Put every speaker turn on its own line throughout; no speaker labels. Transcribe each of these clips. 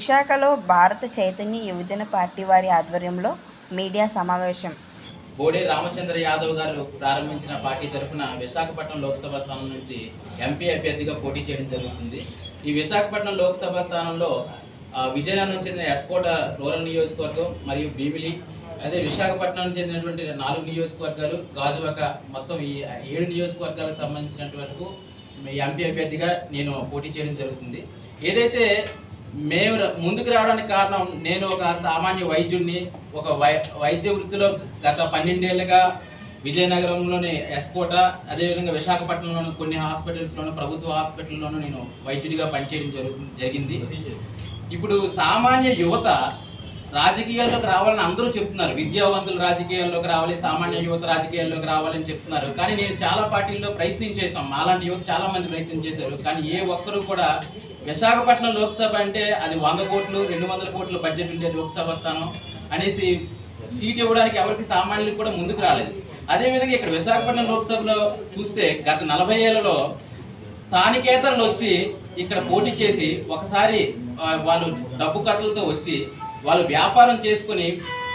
విశాఖలో భారత చైతన్య యువజన పార్టీ వారి ఆధ్వర్యంలో మీడియా సమావేశం.
బోడే రామచంద్ర యాదవ్ గారు ప్రారంభించిన పార్టీ తరఫున విశాఖపట్నం లోక్సభ స్థానం నుంచి ఎంపీ అభ్యర్థిగా పోటీ చేయడం జరుగుతుంది. ఈ విశాఖపట్నం లోక్సభ స్థానంలో విజయనగరం చెందిన ఎస్కోట రూరల్ నియోజకవర్గం మరియు భీమిలి అదే విశాఖపట్నం చెందినటువంటి నాలుగు నియోజకవర్గాలు గాజువాక మొత్తం ఈ ఏడు నియోజకవర్గాలకు సంబంధించినటువంటి వరకు ఎంపీ అభ్యర్థిగా నేను పోటీ చేయడం జరుగుతుంది. ఏదైతే మేము ముందుకు రావడానికి కారణం నేను ఒక సామాన్య వైద్యుడిని ఒక వై వైద్య వృత్తిలో గత పన్నెండేళ్ళుగా విజయనగరంలోని ఎస్కోట అదేవిధంగా విశాఖపట్నంలోని కొన్ని హాస్పిటల్స్లోను ప్రభుత్వ హాస్పిటల్లోనూ నేను వైద్యుడిగా పనిచేయడం జరుగుతుంది జరిగింది. ఇప్పుడు సామాన్య యువత రాజకీయాల్లోకి రావాలని అందరూ చెప్తున్నారు. విద్యావంతులు రాజకీయాల్లోకి రావాలి సామాన్య యువత రాజకీయాల్లోకి రావాలని చెప్తున్నారు. కానీ నేను చాలా పార్టీల్లో ప్రయత్నం చేశాం. అలాంటి యువత చాలా మంది ప్రయత్నం చేశారు. కానీ ఏ ఒక్కరు కూడా విశాఖపట్నం లోక్సభ అంటే అది వంద కోట్లు రెండు వందల కోట్ల బడ్జెట్ ఉండే లోక్సభ స్థానం అనేసి సీట్ ఇవ్వడానికి ఎవరికి సామాన్యులకు కూడా ముందుకు రాలేదు. అదేవిధంగా ఇక్కడ విశాఖపట్నం లోక్సభలో చూస్తే గత నలభై ఏళ్ళలో స్థానికేతరులు వచ్చి ఇక్కడ పోటీ చేసి ఒకసారి వాళ్ళు డబ్బు కట్టలతో వచ్చి వాళ్ళు వ్యాపారం చేసుకుని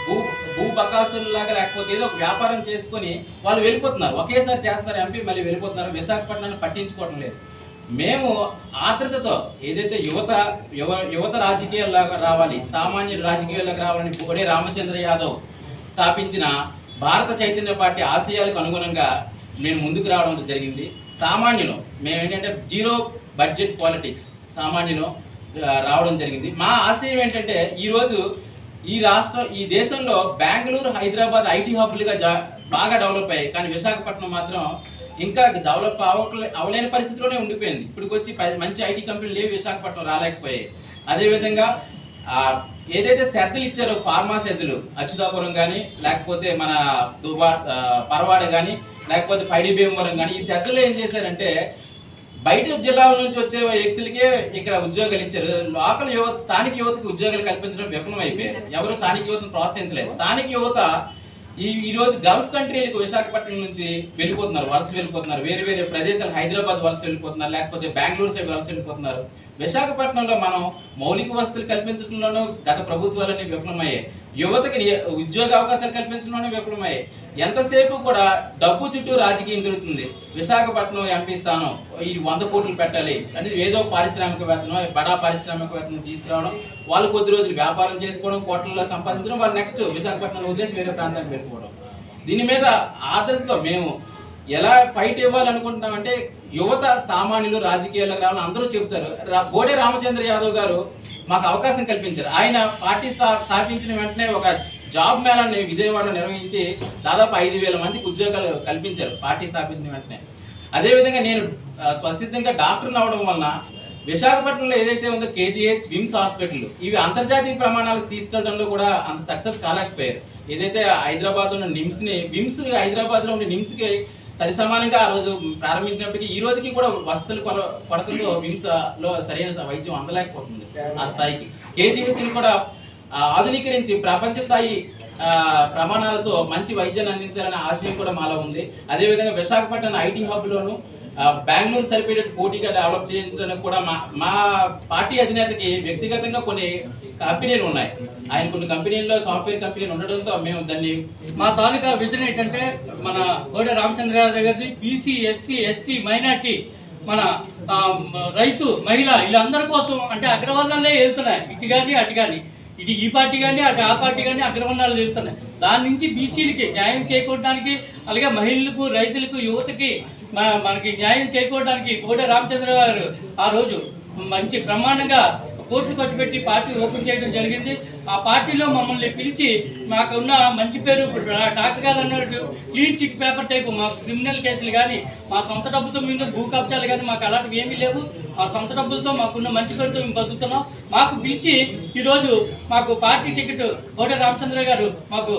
భూ భూ బకాసుల్లాగా లేకపోతే ఏదో ఒక వ్యాపారం చేసుకుని వాళ్ళు వెళ్ళిపోతున్నారు. ఒకేసారి చేస్తున్నారు ఎంపీ మళ్ళీ వెళ్ళిపోతున్నారు. విశాఖపట్నాన్ని పట్టించుకోవడం లేదు. మేము ఆత్రతతో ఏదైతే యువత యువ యువత రాజకీయాల్లాగా రావాలి సామాన్య రాజకీయాల్లోకి రావాలని బోడే రామచంద్ర యాదవ్ స్థాపించిన భారత చైతన్య పార్టీ ఆశయాలకు అనుగుణంగా మేము ముందుకు రావడం జరిగింది. సామాన్యులు మేము ఏంటంటే జీరో బడ్జెట్ పాలిటిక్స్. సామాన్యులు రావడం జరిగింది. మా ఆశయం ఏంటంటే ఈరోజు ఈ రాష్ట్రం ఈ దేశంలో బెంగళూరు హైదరాబాద్ ఐటీ హబ్లుగా జా బాగా డెవలప్ అయ్యాయి. కానీ విశాఖపట్నం మాత్రం ఇంకా డెవలప్ అవ్వకలే అవలేని పరిస్థితిలోనే ఉండిపోయింది. ఇప్పటికొచ్చి వచ్చి మంచి ఐటీ కంపెనీలు లేవు విశాఖపట్నం రాలేకపోయాయి. అదేవిధంగా ఏదైతే సెజ్లు ఇచ్చారో ఫార్మా సెజ్లు అచ్యుతాపురం కానీ లేకపోతే మన దుబా పరవాడ కానీ లేకపోతే పైడి భీమవరం కానీ ఈ సెజ్లు ఏం చేశారంటే బయట జిల్లాల నుంచి వచ్చే వ్యక్తులకే ఇక్కడ ఉద్యోగాలు ఇచ్చారు. లోకల్ యువత స్థానిక యువతకు ఉద్యోగాలు కల్పించడం విఫలం అయిపోయారు. ఎవరు స్థానిక యువతను ప్రోత్సహించలేదు. స్థానిక యువత ఈ ఈ రోజు గల్ఫ్ కంట్రీలకు విశాఖపట్నం నుంచి వెళ్ళిపోతున్నారు. వలస వెళ్ళిపోతున్నారు. వేరే వేరే ప్రదేశాలు హైదరాబాద్ వలస వెళ్ళిపోతున్నారు. లేకపోతే బెంగళూరు సైడ్ వలస వెళ్ళిపోతున్నారు. విశాఖపట్నంలో మనం మౌలిక వసతులు కల్పించడంలోనూ గత ప్రభుత్వాలన్నీ విఫలమయ్యాయి. యువతకి ఉద్యోగ అవకాశాలు కల్పించడంలోనూ విఫలమయ్యాయి. ఎంతసేపు కూడా డబ్బు చుట్టూ రాజకీయం తిరుగుతుంది. విశాఖపట్నం ఎంపీ స్థానం ఇది వంద కోట్లు పెట్టాలి అనేది ఏదో పారిశ్రామికవేత్తను బడా పారిశ్రామికవేత్తను తీసుకురావడం వాళ్ళు కొద్ది రోజులు వ్యాపారం చేసుకోవడం కోట్లలో సంపాదించడం వాళ్ళు నెక్స్ట్ విశాఖపట్నంలో వదిలేసి వేరే ప్రాంతానికి పెట్టుకోవడం దీని మీద ఆదరణతో మేము ఎలా ఫైట్ ఇవ్వాలనుకుంటున్నామంటే యువత సామాన్యులు రాజకీయాల్లో రావాలని అందరూ చెబుతారు. బోడే రామచంద్ర యాదవ్ గారు మాకు అవకాశం కల్పించారు. ఆయన పార్టీ స్థా- స్థాపించిన వెంటనే ఒక జాబ్ మేళాన్ని విజయవాడ నిర్వహించి దాదాపు ఐదు వేల మందికి ఉద్యోగాలు కల్పించారు పార్టీ స్థాపించిన వెంటనే. అదేవిధంగా నేను స్వసిద్ధంగా డాక్టర్ని అవడం వలన విశాఖపట్నంలో ఏదైతే ఉందో కేజీహెచ్ విమ్స్ హాస్పిటల్ ఇవి అంతర్జాతీయ ప్రమాణాలకు తీసుకెళ్ళడంలో కూడా అంత సక్సెస్ కాలేకపోయారు. ఏదైతే హైదరాబాద్ ఉన్న నిమ్స్ని విమ్స్ హైదరాబాద్లో ఉండే నిమ్స్కి సరి సమానంగా ఆ రోజు ప్రారంభించినప్పటికీ ఈ రోజుకి కూడా వసతులు కొర కొరతతో విమ్స్ సరైన వైద్యం అందలేకపోతుంది ఆ స్థాయికి. కేజీహెచ్ని కూడా ఆధునీకరించి ప్రపంచ స్థాయి ఆ, ప్రమాణాలతో మంచి వైద్యాన్ని అందించాలనే ఆశయం కూడా మాలో ఉంది. అదేవిధంగా విశాఖపట్నం ఐటీ హబ్లోను బెంగళూరు సరిపోయే పోటీగా డెవలప్ చేయించడానికి కూడా మా మా పార్టీ అధినేతకి వ్యక్తిగతంగా కొన్ని కంపెనీలు ఉన్నాయి. ఆయన కొన్ని కంపెనీల్లో సాఫ్ట్వేర్ కంపెనీలు ఉండడంతో మేము దాన్ని
మా తాలూకా విజన్ ఏంటంటే మన గోడ రామచంద్రరావు దగ్గరది బీసీ ఎస్సీ ఎస్టీ మైనార్టీ మన రైతు మహిళ వీళ్ళందరి కోసం అంటే అగ్రవర్ణాలే వెళ్తున్నాయి. ఇటు కానీ అటు కానీ ఇది ఈ పార్టీ కానీ అటు ఆ పార్టీ కానీ అగ్రవర్ణాలు వెళ్తున్నాయి దాని నుంచి బీసీలకి న్యాయం చేకూడడానికి అలాగే మహిళలకు రైతులకు యువతకి మనకి న్యాయం చేకూడడానికి గోడ రామచంద్ర గారు ఆ రోజు మంచి ప్రమాణంగా కోట్లు ఖర్చు పెట్టి పార్టీ ఓపెన్ చేయడం జరిగింది. ఆ పార్టీలో మమ్మల్ని పిలిచి మాకున్న మంచి పేరు ఇప్పుడు డాక్టర్ గారు అన్నట్టు క్లీన్ చిట్ పేపర్ టైపు మా క్రిమినల్ కేసులు కానీ మా సొంత డబ్బుతో మీద భూ కబ్జాలు కానీ మాకు అలాంటివి ఏమీ లేవు. మా సొంత డబ్బులతో మాకున్న మంచి పేరుతో మేము బతుకుతున్నాం. మాకు పిలిచి ఈరోజు మాకు పార్టీ టికెట్ కోట రామచంద్ర గారు మాకు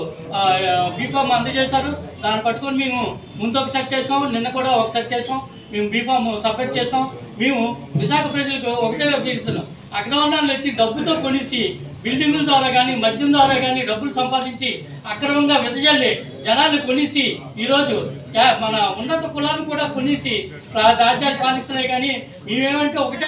బీఫామ్ అందజేశారు. దాన్ని పట్టుకొని మేము ముందు ఒక సెట్ చేసాం నిన్న కూడా ఒక సెట్ చేసాం. మేము బీఫామ్ సబ్మిట్ చేసాం. మేము విశాఖ ప్రజలకు ఒకటే అభ్యర్థిస్తున్నాం. అగ్రవర్ణాలు వచ్చి డబ్బుతో కొనేసి బిల్డింగుల ద్వారా కానీ మద్యం ద్వారా కానీ డబ్బులు సంపాదించి అక్రమంగా వెదజల్లి జనాలు కొనేసి ఈరోజు మన ఉన్నత కులాలు కూడా కొనేసి రాజ్యాలు పాలిస్తున్నాయి కానీ మేమేమంటే ఒకటే